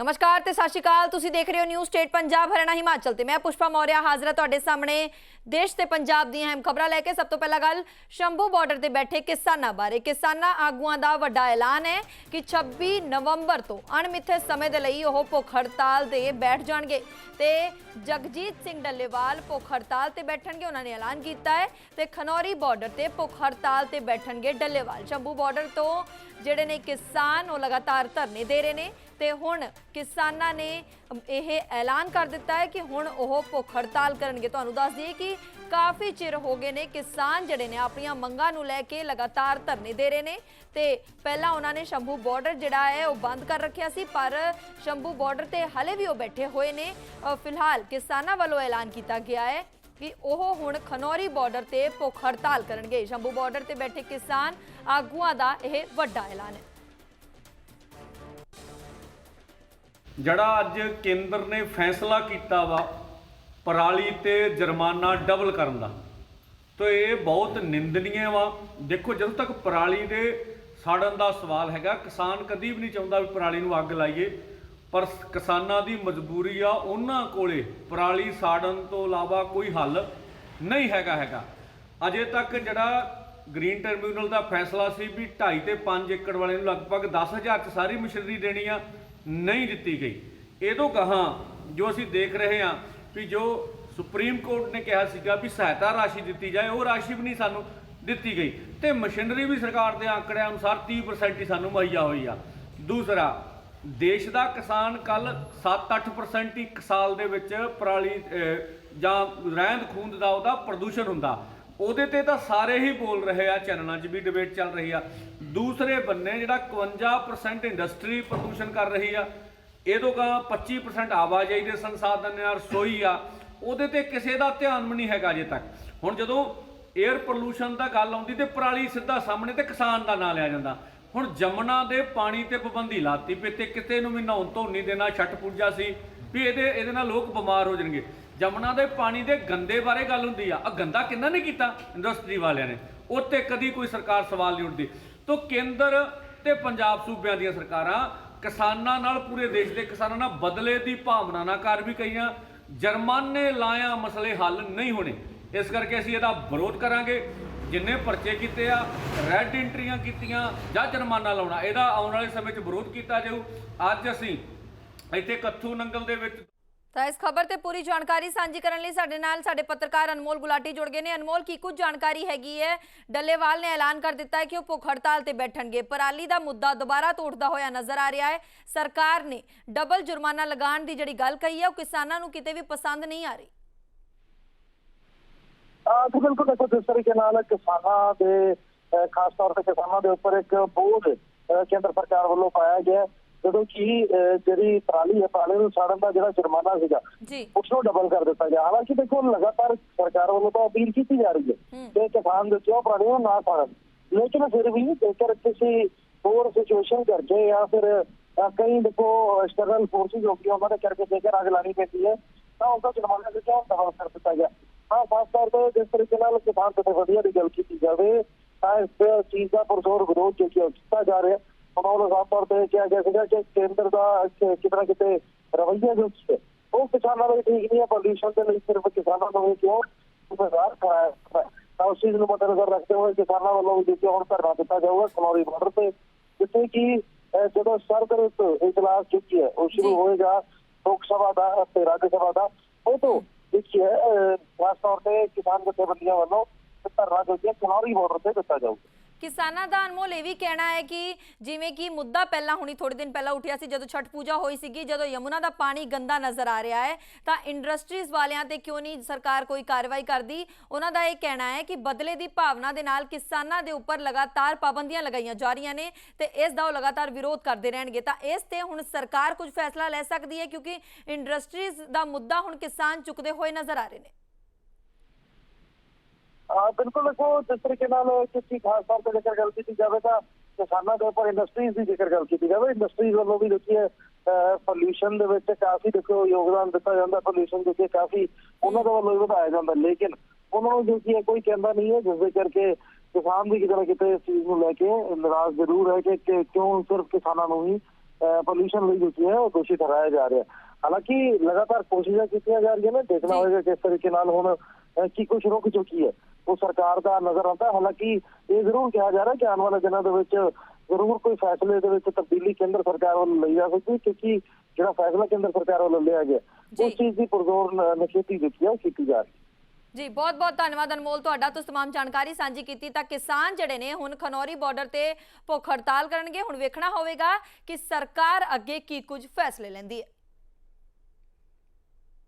ਨਮਸਕਾਰ ਤੇ ਸਤਿ ਸ਼੍ਰੀ ਅਕਾਲ। ਤੁਸੀਂ ਦੇਖ ਰਹੇ ਹੋ ਨਿਊ ਸਟੇਟ ਪੰਜਾਬ, ਹਰਿਆਣਾ, ਹਿਮਾਚਲ ਤੇ। ਮੈਂ ਪੁਸ਼ਪਾ ਮੌਰਿਆ ਹਾਜ਼ਰ ਤੁਹਾਡੇ ਸਾਹਮਣੇ। ਦੇਸ਼ ਤੇ ਪੰਜਾਬ ਦੀਆਂ ਅਹਿਮ ਖਬਰਾਂ ਲੈ ਕੇ ਸਭ ਤੋਂ ਪਹਿਲਾਂ ਗੱਲ ਸ਼ੰਭੂ ਬਾਰਡਰ ਤੇ ਬੈਠੇ ਕਿਸਾਨਾਂ ਬਾਰੇ। ਕਿਸਾਨਾਂ ਆਗੂਆਂ ਦਾ ਵੱਡਾ ਐਲਾਨ ਹੈ ਕਿ 26 ਨਵੰਬਰ ਤੋਂ ਅਣਮਿੱਥੇ ਸਮੇਂ ਦੇ ਲਈ ਉਹ ਭੁੱਖ ਹੜਤਾਲ ਤੇ ਬੈਠ ਜਾਣਗੇ ਤੇ ਜਗਜੀਤ ਸਿੰਘ ਡੱਲੇਵਾਲ ਭੁੱਖ ਹੜਤਾਲ ਤੇ ਬੈਠਣਗੇ, ਉਹਨਾਂ ਨੇ ਐਲਾਨ ਕੀਤਾ ਹੈ। ਤੇ ਖਨੌਰੀ ਬਾਰਡਰ ਤੇ ਭੁੱਖ ਹੜਤਾਲ ਤੇ ਬੈਠਣਗੇ ਡੱਲੇਵਾਲ। ਸ਼ੰਭੂ ਬਾਰਡਰ ਤੋਂ ਜਿਹੜੇ ਨੇ ਕਿਸਾਨ, ਉਹ ਲਗਾਤਾਰ ਧਰਨੇ ਦੇ ਰਹੇ ਨੇ। ਤੇ ਹੁਣ ਕਿਸਾਨਾਂ ਨੇ ਇਹ ਐਲਾਨ ਕਰ ਦਿੱਤਾ ਹੈ ਕਿ ਹੁਣ ਉਹ ਭੁੱਖ ਹੜਤਾਲ ਕਰਨਗੇ। ਤੁਹਾਨੂੰ ਦੱਸ ਦਈਏ ਕਿ ਕਾਫੀ ਚਿਰ ਹੋ ਗਏ ਨੇ ਕਿਸਾਨ ਜਿਹੜੇ ਨੇ ਆਪਣੀਆਂ ਮੰਗਾਂ ਨੂੰ ਲੈ ਕੇ ਲਗਾਤਾਰ ਧਰਨੇ ਦੇ ਰਹੇ ਨੇ ਤੇ ਪਹਿਲਾਂ ਉਹਨਾਂ ਨੇ ਸ਼ੰਭੂ ਬਾਰਡਰ ਜਿਹੜਾ ਹੈ ਉਹ ਬੰਦ ਕਰ ਰੱਖਿਆ ਸੀ, ਪਰ ਸ਼ੰਭੂ ਬਾਰਡਰ ਤੇ ਹਲੇ ਵੀ ਉਹ ਬੈਠੇ ਹੋਏ ਨੇ। ਫਿਲਹਾਲ ਕਿਸਾਨਾਂ ਵੱਲੋਂ ਐਲਾਨ ਕੀਤਾ ਗਿਆ ਹੈ ਕਿ ਉਹ ਹੁਣ ਖਨੌਰੀ ਬਾਰਡਰ ਤੇ ਭੁੱਖ ਹੜਤਾਲ ਕਰਨਗੇ। ਸ਼ੰਭੂ ਬਾਰਡਰ ਤੇ ਬੈਠੇ ਕਿਸਾਨ ਆਗੂਆਂ ਦਾ ਇਹ ਵੱਡਾ ਐਲਾਨ ਹੈ। ਜਿਹੜਾ ਅੱਜ ਕੇਂਦਰ ਨੇ ਫੈਸਲਾ ਕੀਤਾ ਵਾ ਪਰਾਲੀ ਤੇ ਜੁਰਮਾਨਾ ਡਬਲ ਕਰਨ ਦਾ। ਤੋ ਇਹ ਬਹੁਤ ਨਿੰਦਨੀय ਵਾ। ਦੇਖੋ, ਜਦੋਂ ਤੱਕ ਪਰਾਲੀ ਦੇ ਸਾੜਨ ਦਾ ਸਵਾਲ ਹੈਗਾ, ਕਿਸਾਨ ਕਦੀ ਵੀ ਨਹੀਂ ਚਾਹੁੰਦਾ ਵੀ ਪਰਾਲੀ ਨੂੰ ਅੱਗ ਲਾਈਏ। ਪਰ ਕਿਸਾਨਾਂ ਦੀ ਮਜਬੂਰੀ ਆ, ਉਹਨਾਂ ਕੋਲੇ ਪਰਾਲੀ ਸਾੜਨ ਤੋਂ ਇਲਾਵਾ ਕੋਈ ਹੱਲ ਨਹੀਂ ਹੈਗਾ ਹੈਗਾ। ਅਜੇ ਤੱਕ ਜਿਹੜਾ ਗ੍ਰੀਨ ਟ੍ਰਿਬਿਊਨਲ ਦਾ ਫੈਸਲਾ ਸੀ ਵੀ 2.5 ਤੇ 5 ਏਕੜ ਵਾਲੇ ਨੂੰ ਲਗਭਗ 10000 ਚ ਸਾਰੀ ਮਸ਼ੀਨਰੀ ਦੇਣੀ ਆ ਨਹੀਂ ਦਿੱਤੀ ਗਈ। ਇਹ ਤੋਂ ਗਾਹਾਂ ਜੋ ਅਸੀਂ ਦੇਖ ਰਹੇ ਹਾਂ ਵੀ ਜੋ ਸੁਪਰੀਮ ਕੋਰਟ ਨੇ ਕਿਹਾ ਸੀਗਾ ਵੀ ਸਹਾਇਤਾ ਰਾਸ਼ੀ ਦਿੱਤੀ ਜਾਏ, ਉਹ ਰਾਸ਼ੀ ਵੀ ਨਹੀਂ ਸਾਨੂੰ ਦਿੱਤੀ ਗਈ। ਤੇ ਮਸ਼ੀਨਰੀ ਵੀ ਸਰਕਾਰ ਦੇ ਆંકੜਿਆਂ ਅਨੁਸਾਰ 30% ਹੀ ਸਾਨੂੰ ਮੁਹੱਈਆ ਹੋਈ ਆ। ਦੂਸਰਾ, ਦੇਸ਼ ਦਾ ਕਿਸਾਨ ਕੱਲ 7-8% ਹੀ ਸਾਲ ਦੇ ਵਿੱਚ ਪਰਾਲੀ ਜਾਂ ਰਹਿੰਦ ਖੂੰਦ ਦਾ ਉਹਦਾ ਪ੍ਰਦੂਸ਼ਣ ਹੁੰਦਾ। ਉਹਦੇ ਤੇ ਤਾਂ ਸਾਰੇ ਹੀ ਬੋਲ ਰਹੇ ਆ, ਚੈਨਲਾਂ 'ਚ ਵੀ ਡਿਬੇਟ ਚੱਲ ਰਹੀ ਆ। ਦੂਸਰੇ ਬੰਨੇ ਜਿਹੜਾ 51% ਇੰਡਸਟਰੀ ਪ੍ਰਦੂਸ਼ਣ ਕਰ ਰਹੀ ਆ ਇਹਦੋਂ ਕਾ 25% ਆਵਾਜਾਈ ਦੇ ਸੰਸਾਧਨ ਨਾਲ ਰਸੋਈ ਆ। ਉਹਦੇ ਤੇ ਕਿਸੇ ਦਾ ਧਿਆਨ ਵੀ ਨਹੀਂ ਹੈਗਾ ਅਜੇ ਤੱਕ। ਹੁਣ ਜਦੋਂ 에ਅਰ ਪੋਲੂਸ਼ਨ ਦਾ ਗੱਲ ਆਉਂਦੀ ਤੇ ਪਰਾਲੀ ਸਿੱਧਾ ਸਾਹਮਣੇ ਤੇ ਕਿਸਾਨ ਦਾ ਨਾਂ ਲਿਆ ਜਾਂਦਾ। ਹੁਣ ਜਮਨਾ ਦੇ ਪਾਣੀ ਤੇ ਪਾਬੰਦੀ ਲਾਤੀ ਪਈ ਤੇ ਕਿਤੇ ਨੂੰ ਵੀ ਨਹਾਉਣ ਤੋਂ ਨਹੀਂ ਦੇਣਾ, ਛੱਟ ਪੂਜਾ ਸੀ ਵੀ ਇਹਦੇ ਇਹਦੇ ਨਾਲ ਲੋਕ ਬਿਮਾਰ ਹੋ ਜਾਣਗੇ। ਜਮਨਾ ਦੇ ਪਾਣੀ ਦੇ ਗੰਦੇ ਬਾਰੇ ਗੱਲ ਹੁੰਦੀ ਆ। ਆ ਗੰਦਾ ਕਿੰਨਾ ਨੇ ਕੀਤਾ ਇੰਡਸਟਰੀ ਵਾਲਿਆਂ ਨੇ? ਉੱਤੇ ਕਦੀ ਕੋਈ ਸਰਕਾਰ ਸਵਾਲ ਨਹੀਂ ਉੱਠਦੀ। ਤੋਂ ਕੇਂਦਰ ਤੇ ਪੰਜਾਬ ਸੂਬਿਆਂ ਦੀਆਂ ਸਰਕਾਰਾਂ ਕਿਸਾਨਾਂ ਨਾਲ ਪੂਰੇ ਦੇਸ਼ ਦੇ ਕਿਸਾਨਾਂ ਨਾਲ ਬਦਲੇ ਦੀ ਭਾਵਨਾ ਨਾਲ ਕਰ ਵੀ ਕਈਆਂ ਜਰਮਾਨੇ ਲਾਇਆ ਮਸਲੇ ਹੱਲ ਨਹੀਂ ਹੋਣੇ। ਇਸ ਕਰਕੇ ਅਸੀਂ ਇਹਦਾ ਵਿਰੋਧ ਕਰਾਂਗੇ। ਜਿੰਨੇ ਪਰਚੇ ਕੀਤੇ ਆ ਰੈੱਡ ਐਂਟਰੀਆਂ ਕੀਤੀਆਂ ਜਾਂ ਜੁਰਮਾਨਾ ਲਾਉਣਾ, ਇਹਦਾ ਆਉਣ ਵਾਲੇ ਸਮੇਂ 'ਚ ਵਿਰੋਧ ਕੀਤਾ ਜਾਊ। ਅੱਜ ਅਸੀਂ ਇੱਥੇ ਕੱਥੂ ਨੰਗਲ ਦੇ ਵਿੱਚ ਤਾਂ ਇਸ ਖਬਰ ਤੇ ਪੂਰੀ ਜਾਣਕਾਰੀ ਸਾਂਝੀ ਕਰਨ ਲਈ ਸਾਡੇ ਨਾਲ ਸਾਡੇ ਪੱਤਰਕਾਰ ਅਨਮੋਲ ਗੁਲਾਟੀ ਜੁੜ ਗਏ ਨੇ। ਅਨਮੋਲ, ਕੀ ਕੁਝ ਜਾਣਕਾਰੀ ਹੈਗੀ ਹੈ? ਡੱਲੇਵਾਲ ਨੇ ਐਲਾਨ ਕਰ ਦਿੱਤਾ ਹੈ ਕਿ ਉਹ ਭੁੱਖ ਹੜਤਾਲ ਤੇ ਬੈਠਣਗੇ। ਪਰਾਲੀ ਦਾ ਮੁੱਦਾ ਦੁਬਾਰਾ ਤੋਂ ਉੱਠਦਾ ਹੋਇਆ ਨਜ਼ਰ ਆ ਰਿਹਾ ਹੈ। ਸਰਕਾਰ ਨੇ ਡਬਲ ਜੁਰਮਾਨਾ ਲਗਾਉਣ ਦੀ ਜਿਹੜੀ ਗੱਲ ਕਹੀ ਹੈ, ਉਹ ਕਿਸਾਨਾਂ ਨੂੰ ਕਿਤੇ ਵੀ ਪਸੰਦ ਨਹੀਂ ਆ ਰਹੀ। ਆ ਤੇ ਬਿਲਕੁਲ ਦੇਖੋ, ਜਿਸ ਤਰੀਕੇ ਨਾਲ ਕਿਸਾਨਾਂ ਦੇ ਖਾਸ ਤੌਰ ਤੇ ਕਿਸਾਨਾਂ ਦੇ ਉੱਪਰ ਇੱਕ ਬੋਝ ਕੇਂਦਰ ਸਰਕਾਰ ਵੱਲੋਂ ਪਾਇਆ ਗਿਆ ਜਦੋਂ ਕਿ ਜਿਹੜੀ ਪਰਾਲੀ ਹੈ ਪਰਾਲੀ ਨੂੰ ਸਾੜਨ ਦਾ ਜਿਹੜਾ ਜੁਰਮਾਨਾ ਸੀਗਾ ਉਸ ਨੂੰ ਡਬਲ ਕਰ ਦਿੱਤਾ ਗਿਆ। ਹਾਲਾਂਕਿ ਦੇਖੋ ਲਗਾਤਾਰ ਸਰਕਾਰ ਵੱਲੋਂ ਤਾਂ ਅਪੀਲ ਕੀਤੀ ਜਾ ਰਹੀ ਹੈ ਹੂੰ। ਕਿ ਕਿਸਾਨ ਦੇ ਕਿਉਂ ਪਰਾਲੀ ਨੂੰ ਨਾ ਸਾੜਨ। ਲੇਕਿਨ ਫਿਰ ਵੀ ਜੇਕਰ ਕਿਸੇ ਹੋਰ ਸਿਚੁਏਸ਼ਨ ਕਰਕੇ ਜਾਂ ਫਿਰ ਕਈ ਦੇਖੋ ਐਕਸਟਰਨਲ ਫੋਰਸਿਸ ਹੁੰਦੀਆਂ ਉਹਨਾਂ ਦੇ ਕਰਕੇ ਜੇਕਰ ਅੱਗ ਲਾਣੀ ਪੈਂਦੀ ਹੈ ਤਾਂ ਉਹਦਾ ਜੁਰਮਾਨਾ ਜਿਹੜਾ ਉਹ ਡਬਲ ਕਰ ਦਿੱਤਾ ਗਿਆ? ਹਾਂ ਖਾਸ ਤੌਰ ਤੇ ਜਿਸ ਤਰੀਕੇ ਨਾਲ ਕਿਸਾਨ ਤੇ ਵਧੀਆ ਦੀ ਗੱਲ ਕੀਤੀ ਜਾਵੇ ਤਾਂ ਇਸ ਚੀਜ਼ ਦਾ ਪੁਰਜ਼ੋਰ ਵਿਰੋਧ ਜੋ ਕੀਤਾ ਜਾ ਰਿਹਾ ਉਹਨਾਂ ਵੱਲੋਂ ਸਾਫ਼ ਤੌਰ ਤੇ ਕਿਹਾ ਗਿਆ ਸੀਗਾ ਕਿ ਕੇਂਦਰ ਦਾ ਕਿ- ਕਿਤੇ ਨਾ ਕਿਤੇ ਰਵੱਈਆ ਜੋ ਸੀ ਉਹ ਕਿਸਾਨਾਂ ਲਈ ਠੀਕ ਨਹੀਂ ਹੈ ਪੋਲਿਊਸ਼ਨ ਦੇ ਲਈ ਸਿਰਫ ਕਿਸਾਨਾਂ ਨੂੰ ਹੀ ਕਿਉਂ ਜ਼ਿੰਮੇਵਾਰ ਕਰਾਇਆ ਜਾਂਦਾ ਹੈ। ਤਾਂ ਉਸ ਚੀਜ਼ ਨੂੰ ਮੱਦੇਨਜ਼ਰ ਰੱਖਦੇ ਹੋਏ ਕਿਸਾਨਾਂ ਵੱਲੋਂ ਵੀ ਦੇਖਿਓ ਹੁਣ ਧਰਨਾ ਦਿੱਤਾ ਜਾਊਗਾ ਕਨੌਰੀ ਬਾਰਡਰ ਤੇ ਜਿੱਥੇ ਕਿ ਅਹ, ਜਦੋਂ ਸਰਦਰਤ ਇਜਲਾਸ ਚੁੱਕੀ ਹੈ ਉਹ ਸ਼ੁਰੂ ਜੀ। ਹੋਏਗਾ ਲੋਕ ਸਭਾ ਦਾ ਅਤੇ ਰਾਜ ਸਭਾ ਦਾ ਉਹ ਤੋਂ ਦੇਖੀਏ ਅਹ, ਖਾਸ ਤੌਰ ਤੇ ਕਿਸਾਨ ਜਥੇਬੰਦੀਆਂ ਵੱਲੋਂ ਧਰਨਾ ਜੋ ਕਿ ਹੈ ਕਨੌਰੀ ਬਾਰਡਰ ਤੇ ਦਿੱਤਾ ਜਾਊਗਾ ਕਿਸਾਨਾਂ ਦਾ ਅਨਮੋਲ ਇਹ ਵੀ ਕਹਿਣਾ ਹੈ ਕਿ ਜਿਵੇਂ ਕਿ ਮੁੱਦਾ ਪਹਿਲਾਂ ਹੁਣੀ ਥੋੜੇ ਦਿਨ ਪਹਿਲਾਂ ਉੱਠਿਆ ਸੀ, ਜਦੋਂ ਛਠ ਪੂਜਾ ਹੋਈ ਸੀਗੀ, ਜਦੋਂ ਯਮੁਨਾ ਦਾ ਪਾਣੀ ਗੰਦਾ ਨਜ਼ਰ ਆ ਰਿਹਾ ਹੈ, ਤਾਂ ਇੰਡਸਟਰੀਜ਼ ਵਾਲਿਆਂ ਤੇ ਕਿਉਂ ਨਹੀਂ ਸਰਕਾਰ ਕੋਈ ਕਾਰਵਾਈ ਕਰਦੀ? ਉਹਨਾਂ ਦਾ ਇਹ ਕਹਿਣਾ ਹੈ ਕਿ ਬਦਲੇ ਦੀ ਭਾਵਨਾ ਦੇ ਨਾਲ ਕਿਸਾਨਾਂ ਦੇ ਉੱਪਰ ਲਗਾਤਾਰ ਪਾਬੰਦੀਆਂ ਲਗਾਈਆਂ ਜਾ ਰਹੀਆਂ ਨੇ ਤੇ ਇਸ ਦਾ ਉਹ ਲਗਾਤਾਰ ਵਿਰੋਧ ਕਰਦੇ ਰਹਿਣਗੇ। ਤਾਂ ਇਸ ਤੇ ਹੁਣ ਸਰਕਾਰ ਕੁਝ ਫੈਸਲਾ ਲੈ ਸਕਦੀ ਹੈ ਕਿਉਂਕਿ ਇੰਡਸਟਰੀਜ਼ ਦਾ ਮੁੱਦਾ ਹੁਣ ਕਿਸਾਨ ਚੁੱਕਦੇ ਹੋਏ ਨਜ਼ਰ ਆ ਰਹੇ ਨੇ। ਬਿਲਕੁਲ ਦੇਖੋ ਜਿਸ ਤਰੀਕੇ ਨਾਲ ਕਿਸੇ ਖਾਸ ਤੌਰ ਤੇ ਜੇਕਰ ਗੱਲ ਕੀਤੀ ਜਾਵੇ ਤਾਂ ਕਿਸਾਨਾਂ ਦੇ ਉੱਪਰ ਇੰਡਸਟਰੀਜ਼ ਦੀ ਜੇਕਰ ਗੱਲ ਕੀਤੀ ਜਾਵੇ ਇੰਡਸਟਰੀਜ਼ ਵੱਲੋਂ ਵੀ ਦੇਖੀਏ ਪੋਲਿਊਸ਼ਨ ਦੇ ਵਿੱਚ ਕਾਫੀ ਦੇਖੋ ਯੋਗਦਾਨ ਦਿੱਤਾ ਜਾਂਦਾ ਪੋਲਿਊਸ਼ਨ ਦੇ ਕੇ ਕਾਫੀ ਉਹਨਾਂ ਦਾ ਵੱਲੋਂ ਵਧਾਇਆ ਜਾਂਦਾ ਲੇਕਿਨ ਉਹਨਾਂ ਨੂੰ ਦੇਖੀਏ ਕੋਈ ਕਹਿੰਦਾ ਨਹੀਂ ਹੈ ਜਿਸ ਦੇ ਕਰਕੇ ਕਿਸਾਨ ਵੀ ਕਿਤੇ ਨਾ ਕਿਤੇ ਇਸ ਚੀਜ਼ ਨੂੰ ਲੈ ਕੇ ਨਾਰਾਜ਼ ਜ਼ਰੂਰ ਹੈ ਕਿ ਕਿ ਕਿਉਂ ਸਿਰਫ ਕਿਸਾਨਾਂ ਨੂੰ ਹੀ ਪੋਲੂਸ਼ਨ ਲਈ ਜੋ ਕੀ ਹੈ ਉਹ ਦੋਸ਼ੀ ਠਹਿਰਾਇਆ ਜਾ ਰਿਹਾ ਹਾਲਾਂਕਿ ਲਗਾਤਾਰ ਕੋਸ਼ਿਸ਼ਾਂ ਕੀਤੀਆਂ ਜਾ ਰਹੀਆਂ ਨੇ ਦੇਖਣਾ ਜੀ। ਹੋਵੇਗਾ ਕਿਸ ਤਰੀਕੇ ਨਾਲ ਹੁਣ ਕੀ ਕੁਝ ਰੁਕ ਚੁੱਕੀ ਹੈ ਉਹ ਸਰਕਾਰ ਦਾ ਨਜ਼ਰ ਆਉਂਦਾ ਹਾਲਾਂਕਿ ਇਹ ਜ਼ਰੂਰ ਕਿਹਾ ਜਾ ਰਿਹਾ ਕਿ ਆਉਣ ਵਾਲੇ ਦਿਨਾਂ ਦੇ ਵਿੱਚ ਜ਼ਰੂਰ ਕੋਈ ਫੈਸਲੇ ਦੇ ਵਿੱਚ ਤਬਦੀਲੀ ਕੇਂਦਰ ਸਰਕਾਰ ਵੱਲੋਂ ਲਈ ਜਾ ਸਕਦੀ ਹੈ ਕਿਉਂਕਿ ਜਿਹੜਾ ਫੈਸਲਾ ਕੇਂਦਰ ਸਰਕਾਰ ਵੱਲੋਂ ਲਿਆ ਗਿਆ ਜੀ। ਉਸ ਚੀਜ਼ ਦੀ ਪੁਰਜ਼ੋਰ ਨ- ਨਖੇਤੀ ਦਿੱਤੀ ਹੈ ਉਹ ਕੀਤੀ ਜਾ ਰਹੀ ਹੈ ਜੀ ਬਹੁਤ ਬਹੁਤ ਧੰਨਵਾਦ ਅਨਮੋਲ ਤੁਹਾਡਾ ਤੁਸੀਂ तमाम ਜਾਣਕਾਰੀ ਸਾਂਝੀ ਕੀਤੀ ਤਾਂ ਕਿਸਾਨ ਜਿਹੜੇ ਨੇ ਹੁਣ ਖਨੌਰੀ ਬਾਰਡਰ ਤੇ ਭੁੱਖ ਹੜਤਾਲ ਕਰਨਗੇ ਹੁਣ ਵੇਖਣਾ ਹੋਵੇਗਾ ਕਿ ਸਰਕਾਰ ਅੱਗੇ ਕੀ ਕੁਝ ਫੈਸਲੇ ਲੈਂਦੀ ਹੈ